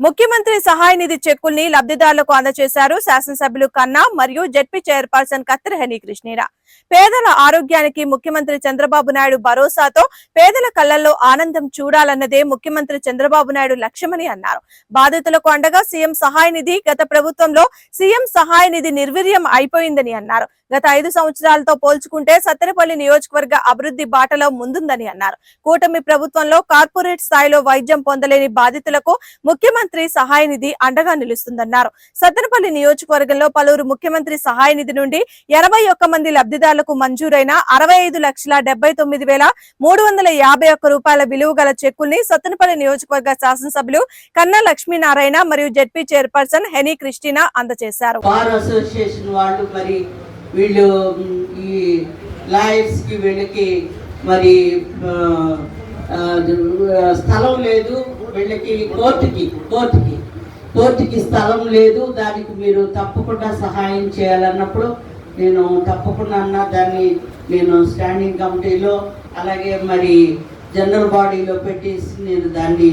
ముఖ్యమంత్రి సహాయ నిధి చెక్కుల్ని లబ్ధిదారులకు అందజేశారు శాసనసభ్యులు కన్నా మరియు జెడ్పీ చైర్పర్సన్ కత్తిరహని కృష్ణీరా పేదల ఆరోగ్యానికి ముఖ్యమంత్రి చంద్రబాబు నాయుడు భరోసాతో పేదల కళ్ళలో ఆనందం చూడాలన్నదే ముఖ్యమంత్రి చంద్రబాబు నాయుడు లక్ష్యమని అన్నారు. బాధితులకు అండగా సీఎం సహాయ నిధి గత ప్రభుత్వంలో సీఎం సహాయ నిధి నిర్వీర్యం అయిపోయిందని అన్నారు. గత ఐదు సంవత్సరాలతో పోల్చుకుంటే సత్తెనపల్లి నియోజకవర్గ అభివృద్ధి బాటలో ముందుందని అన్నారు. కూటమి ప్రభుత్వంలో కార్పొరేట్ స్థాయిలో వైద్యం పొందలేని బాధితులకు ముఖ్యమంత్రి సహాయ నిధి అండగా నిలుస్తుందన్నారు. సద్దనపల్లి నియోజకవర్గంలో పలువురు ముఖ్యమంత్రి సహాయ నిధి నుండి ఎనభై ఒక్క మంది లబ్ధిదారులకు మంజూరైన అరవై ఐదు లక్షల డెబ్బై తొమ్మిది వేల మూడు వందల యాభై ఒక్క రూపాయల విలువ గల చెక్కుల్ని సత్తెనపల్లి నియోజకవర్గ శాసనసభ్యులు కన్నా లక్ష్మీనారాయణ మరియు జెడ్పీ చైర్పర్సన్ హెనీ క్రిస్టినా అందజేశారు. బార్ అసోసియేషన్ వాళ్ళు మరి వీళ్ళు వీళ్ళకి మరి స్థలం లేదు. వీళ్ళకి కోర్టుకి కోర్టుకి. కోర్టుకి స్థలం లేదు దానికి మీరు తప్పకుండా సహాయం చేయాలన్నప్పుడు నేను తప్పకుండా అన్న దాన్ని నేను స్టాండింగ్ కమిటీలో అలాగే మరి జనరల్ బాడీలో పెట్టేసి నేను దాన్ని